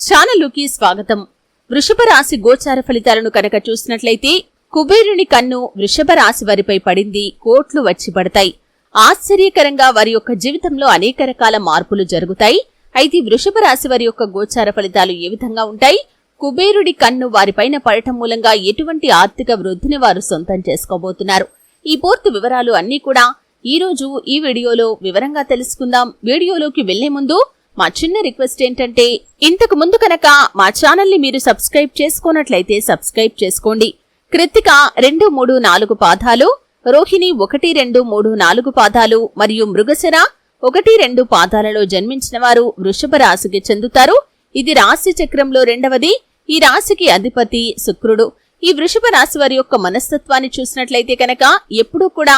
ఛానలుకి స్వాగతం. వృషభ రాశి గోచార ఫలితాలను కనుక చూసినట్లయితే కుబేరుని కన్ను వృషభ రాశి వారిపై పడింది కోట్లు వచ్చి పడతాయి. ఆశ్చర్యకరంగా వారి యొక్క జీవితంలో అనేక రకాల మార్పులు జరుగుతాయి. అయితే వృషభ రాశి వారి యొక్క గోచార ఫలితాలు ఏ విధంగా ఉంటాయి? కుబేరుడి కన్ను వారిపైన పడటం మూలంగా ఎటువంటి ఆర్థిక వృద్ధిని వారు సొంతం చేసుకోబోతున్నారు? ఈ పూర్తి వివరాలు అన్నీ కూడా ఈ రోజు ఈ వీడియోలో వివరంగా తెలుసుకుందాం. వీడియోలోకి వెళ్ళే ముందు మా చిన్న రిక్వెస్ట్ ఏంటంటే ఇంతకు ముందు కనుక మా ఛానల్ని మీరు సబ్స్క్రైబ్ చేసుకోనట్లయితే సబ్స్క్రైబ్ చేసుకోండి. కృత్తిక రెండు మూడు నాలుగు పాదాలు రోహిణి ఒకటి రెండు మూడు నాలుగు పాదాలు మరియు మృగశర ఒకటి రెండు పాదాలలో జన్మించిన వారు వృషభ రాశికి చెందుతారు. ఇది రాశి చక్రంలో రెండవది. ఈ రాశికి అధిపతి శుక్రుడు. ఈ వృషభ రాశి వారి యొక్క మనస్తత్వాన్ని చూసినట్లయితే కనుక ఎప్పుడూ కూడా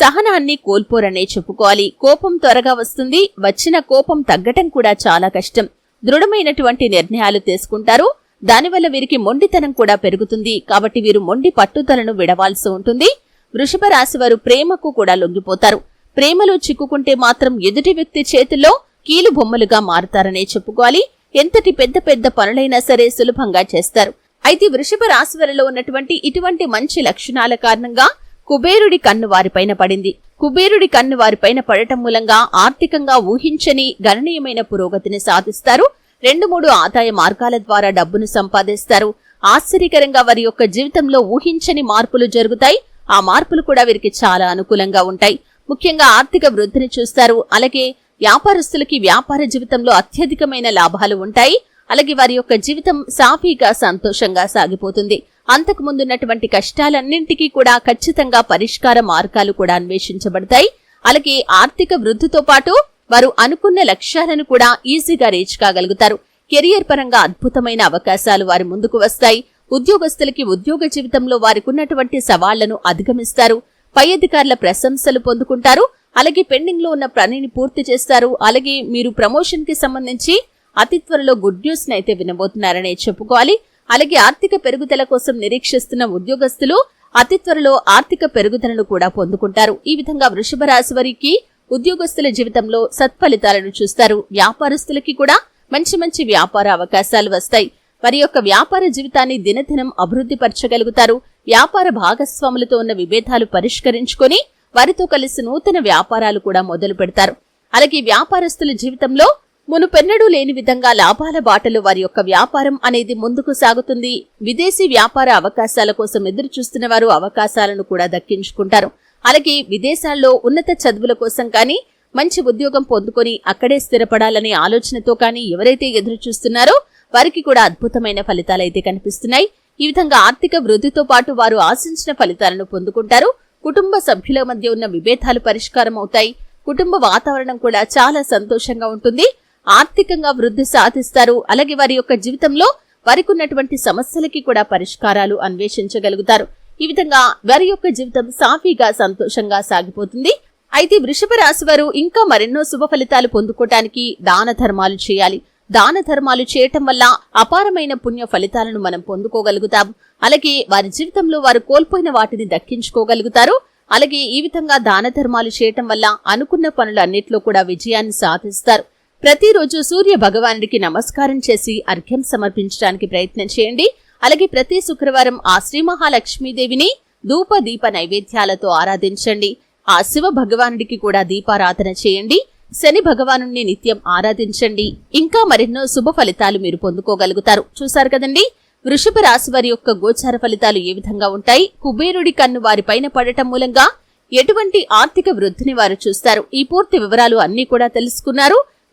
సహనాన్ని కోల్పోరనే చెప్పుకోవాలి. కోపం త్వరగా వస్తుంది. వచ్చిన కోపం తగ్గటం కూడా చాలా కష్టం. దృఢమైనటువంటి నిర్ణయాలు తీసుకుంటారు. దానివల్ల వీరికి మొండితనం కూడా పెరుగుతుంది. కాబట్టి వీరు మొండి పట్టుదలను విడవాల్సి ఉంటుంది. వృషభ రాశి వారు ప్రేమకు కూడా లొంగిపోతారు. ప్రేమలో చిక్కుకుంటే మాత్రం ఎదుటి వ్యక్తి చేతుల్లో కీలు బొమ్మలుగా మారుతారనే చెప్పుకోవాలి. ఎంతటి పెద్ద పెద్ద పనులైనా సరే సులభంగా చేస్తారు. అయితే వృషభ రాశి వారిలో ఉన్నటువంటి ఇటువంటి మంచి లక్షణాల కారణంగా కుబేరుడి కన్ను వారిపైన పడింది. కుబేరుడి కన్ను వారిపైన పడటం మూలంగా ఆర్థికంగా ఊహించని గణనీయమైన పురోగతిని సాధిస్తారు. రెండు మూడు ఆదాయ మార్గాల ద్వారా డబ్బును సంపాదిస్తారు. ఆశ్చర్యకరంగా వారి యొక్క జీవితంలో ఊహించని మార్పులు జరుగుతాయి. ఆ మార్పులు కూడా వీరికి చాలా అనుకూలంగా ఉంటాయి. ముఖ్యంగా ఆర్థిక వృద్ధిని చూస్తారు. అలాగే వ్యాపారస్తులకి వ్యాపార జీవితంలో అత్యధికమైన లాభాలు ఉంటాయి. అలాగే వారి యొక్క జీవితం సాఫీగా సంతోషంగా సాగిపోతుంది. అంతకు ముందున్నటువంటి కష్టాలన్నింటికీ కూడా ఖచ్చితంగా పరిష్కార మార్గాలు కూడా అన్వేషించబడతాయి. అలాగే ఆర్థిక వృద్ధితో పాటు వారు అనుకున్న లక్ష్యాలను కూడా ఈజీగా రీచ్ కాగలుగుతారు. కెరియర్ పరంగా అద్భుతమైన అవకాశాలు వారి ముందుకు వస్తాయి. ఉద్యోగస్తులకి ఉద్యోగ జీవితంలో వారికి ఉన్నటువంటి సవాళ్ళను అధిగమిస్తారు. పై అధికారుల ప్రశంసలు పొందుకుంటారు. అలాగే పెండింగ్లో ఉన్న పనిని పూర్తి చేస్తారు. అలాగే మీరు ప్రమోషన్కి సంబంధించి అతి త్వరలో గుడ్ న్యూస్ అయితే వినబోతున్నారనే చెప్పుకోవాలి. అలాగే ఆర్థిక పెరుగుదల కోసం నిరీక్షిస్తున్న ఉద్యోగస్తులు అతి త్వరలో ఆర్థిక పెరుగుదలను కూడా పొందుకుంటారు. ఈ విధంగా వృషభ రాశి వారికి ఉద్యోగస్తుల జీవితంలో సత్ఫలితాలను చూస్తారు. వ్యాపారస్తులకి కూడా మంచి మంచి వ్యాపార అవకాశాలు వస్తాయి. వారి యొక్క వ్యాపార జీవితాన్ని దినదినం అభివృద్ధి పరచగలుగుతారు. వ్యాపార భాగస్వాములతో ఉన్న విభేదాలు పరిష్కరించుకొని వారితో కలిసి నూతన వ్యాపారాలు కూడా మొదలు పెడతారు అలాగే వ్యాపారస్తుల జీవితంలో మునుపెన్నడూ లేని విధంగా లాభాల బాటలో వారి యొక్క వ్యాపారం అనేది ముందుకు సాగుతుంది. విదేశీ వ్యాపార అవకాశాల కోసం ఎదురు చూస్తున్న వారు అవకాశాలను కూడా దక్కించుకుంటారు. అలాగే విదేశాల్లో ఉన్నత చదువుల కోసం కానీ మంచి ఉద్యోగం పొందుకొని అక్కడే స్థిరపడాలనే ఆలోచనతో కానీ ఎవరైతే ఎదురు చూస్తున్నారో వారికి కూడా అద్భుతమైన ఫలితాలైతే కనిపిస్తున్నాయి. ఈ విధంగా ఆర్థిక వృద్ధితో పాటు వారు ఆశించిన ఫలితాలను పొందుకుంటారు. కుటుంబ సభ్యుల మధ్య ఉన్న విభేదాలు పరిష్కారం అవుతాయి కుటుంబ వాతావరణం కూడా చాలా సంతోషంగా ఉంటుంది. ఆర్థికంగా వృద్ధి సాధిస్తారు. అలాగే వారి యొక్క జీవితంలో వారికి ఉన్నటువంటి సమస్యలకి కూడా పరిష్కారాలు అన్వేషించగలుగుతారు. ఈ విధంగా వారి యొక్క జీవితం సాఫీగా సంతోషంగా సాగిపోతుంది. అయితే వృషభ రాశి వారు ఇంకా మరెన్నో శుభ ఫలితాలు పొందుకోవటానికి దాన ధర్మాలు చేయాలి. దాన ధర్మాలు చేయటం వల్ల అపారమైన పుణ్య ఫలితాలను మనం పొందుకోగలుగుతాం అలాగే వారి జీవితంలో వారు కోల్పోయిన వాటిని దక్కించుకోగలుగుతారు. అలాగే ఈ విధంగా దాన ధర్మాలు చేయటం వల్ల అనుకున్న పనులన్నిట్లో కూడా విజయాన్ని సాధిస్తారు. ప్రతిరోజు సూర్య భగవానుడికి నమస్కారం చేసి అర్ఘ్యం సమర్పించడానికి ప్రయత్నం చేయండి. అలాగే ప్రతి శుక్రవారం ఆ శ్రీ మహాలక్ష్మీదేవిని ధూప దీప నైవేద్యాలతో ఆరాధించండి. ఆ శివ భగవానుడికి కూడా దీపారాధన చేయండి. శని భగవాను నిత్యం ఆరాధించండి. ఇంకా మరెన్నో శుభ ఫలితాలు మీరు పొందుకోగలుగుతారు. చూశారు కదండి? వృషభ రాశి వారి యొక్క గోచార ఫలితాలు ఏ విధంగా ఉంటాయి? కుబేరుడి కన్ను వారిపైన పడటం మూలంగా ఎటువంటి ఆర్థిక వృద్ధిని వారు చూస్తారు? ఈ పూర్తి వివరాలు అన్ని కూడా తెలుసుకున్నారు.